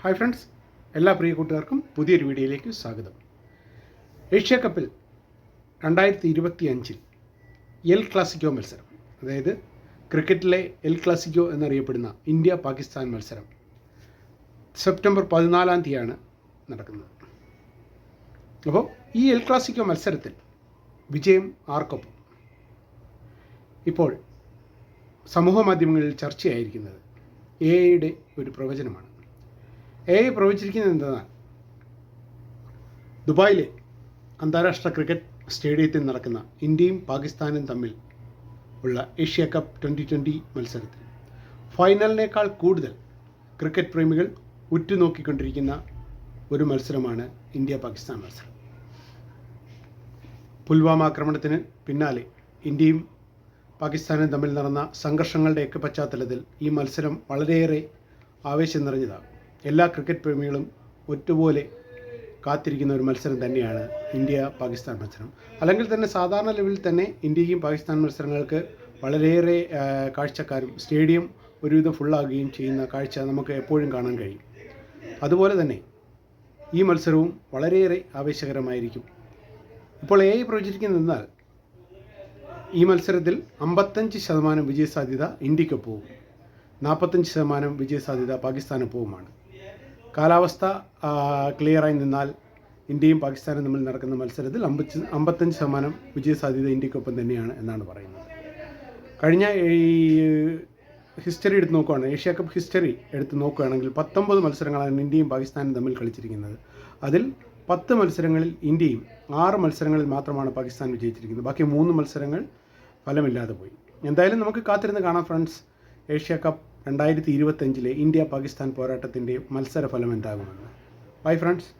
Hi friends എല്ലാ പ്രിയ കൂട്ടുകാർക്കും പുതിയൊരു വീഡിയോയിലേക്ക് സ്വാഗതം. ഏഷ്യ കപ്പിൽ രണ്ടായിരത്തി ഇരുപത്തി അഞ്ചിൽ എൽ ക്ലാസിക്കോ മത്സരം അതായത് ക്രിക്കറ്റിലെ എൽ ക്ലാസിക്കോ എന്നറിയപ്പെടുന്ന ഇന്ത്യ പാകിസ്ഥാൻ മത്സരം സെപ്റ്റംബർ പതിനാലാം തീയതിയാണ് നടക്കുന്നത്. അപ്പോൾ ഈ എൽ ക്ലാസിക്കോ മത്സരത്തിൽ വിജയം ആർക്കൊപ്പം? ഇപ്പോൾ സമൂഹ മാധ്യമങ്ങളിൽ ചർച്ചയായിരിക്കുന്നത് എ ഐയുടെ ഒരു പ്രവചനമാണ്. എ ഐ പ്രവചിച്ചിരിക്കുന്നത് എന്തെന്നാൽ ദുബായിലെ അന്താരാഷ്ട്ര ക്രിക്കറ്റ് സ്റ്റേഡിയത്തിൽ നടക്കുന്ന ഇന്ത്യയും പാകിസ്ഥാനും തമ്മിൽ ഉള്ള ഏഷ്യ കപ്പ് ട്വന്റി ട്വന്റി മത്സരത്തിൽ. ഫൈനലിനേക്കാൾ കൂടുതൽ ക്രിക്കറ്റ് പ്രേമികൾ ഉറ്റുനോക്കിക്കൊണ്ടിരിക്കുന്ന ഒരു മത്സരമാണ് ഇന്ത്യ പാകിസ്ഥാൻ മത്സരം. പുൽവാമ ആക്രമണത്തിന് പിന്നാലെ ഇന്ത്യയും പാകിസ്ഥാനും തമ്മിൽ നടന്ന സംഘർഷങ്ങളുടെയൊക്കെ പശ്ചാത്തലത്തിൽ ഈ മത്സരം വളരെയേറെ ആവേശം നിറഞ്ഞതാണ് എല്ലാ ക്രിക്കറ്റ് പ്രേമികളും ഒറ്റപോലെ കാത്തിരിക്കുന്ന ഒരു മത്സരം തന്നെയാണ് ഇന്ത്യ പാകിസ്ഥാൻ മത്സരം. അല്ലെങ്കിൽ തന്നെ സാധാരണ ലെവലിൽ തന്നെ ഇന്ത്യയും പാകിസ്ഥാൻ മത്സരങ്ങൾക്ക് വളരെയേറെ കാഴ്ചക്കാരും സ്റ്റേഡിയം ഒരുവിധം ഫുള്ളാകുകയും ചെയ്യുന്ന കാഴ്ച നമുക്ക് എപ്പോഴും കാണാൻ കഴിയും. അതുപോലെ തന്നെ ഈ മത്സരവും വളരെയേറെ ആവേശകരമായിരിക്കും. ഇപ്പോൾ എ ഐ പ്രവചിക്കുന്നതെന്നാൽ ഈ മത്സരത്തിൽ അമ്പത്തഞ്ച് ശതമാനം വിജയസാധ്യത ഇന്ത്യക്കൊപ്പവും നാൽപ്പത്തഞ്ച് ശതമാനം വിജയസാധ്യത പാകിസ്ഥാനൊപ്പവുമാണ്. കാലാവസ്ഥ ക്ലിയറായി നിന്നാൽ ഇന്ത്യയും പാകിസ്ഥാനും തമ്മിൽ നടക്കുന്ന മത്സരത്തിൽ അമ്പത്തി അമ്പത്തഞ്ച് ശതമാനം വിജയസാധ്യത ഇന്ത്യക്കൊപ്പം തന്നെയാണ് എന്നാണ് പറയുന്നത്. കഴിഞ്ഞ ഈ ഹിസ്റ്ററി എടുത്ത് നോക്കുകയാണ് ഏഷ്യ കപ്പ് ഹിസ്റ്ററി എടുത്ത് നോക്കുകയാണെങ്കിൽ പത്തൊമ്പത് മത്സരങ്ങളാണ് ഇന്ത്യയും പാകിസ്ഥാനും തമ്മിൽ കളിച്ചിരിക്കുന്നത്. അതിൽ പത്ത് മത്സരങ്ങളിൽ ഇന്ത്യയും ആറ് മത്സരങ്ങളിൽ മാത്രമാണ് പാകിസ്ഥാൻ വിജയിച്ചിരിക്കുന്നത്. ബാക്കി മൂന്ന് മത്സരങ്ങൾ ഫലമില്ലാതെ പോയി. എന്തായാലും നമുക്ക് കാത്തിരുന്ന് കാണാം ഫ്രണ്ട്സ്. ഏഷ്യ കപ്പ് രണ്ടായിരത്തി ഇരുപത്തഞ്ചിലെ ഇന്ത്യ പാകിസ്ഥാൻ പോരാട്ടത്തിന്റെ മത്സരഫലം എന്താകുമെന്ന്. Bye friends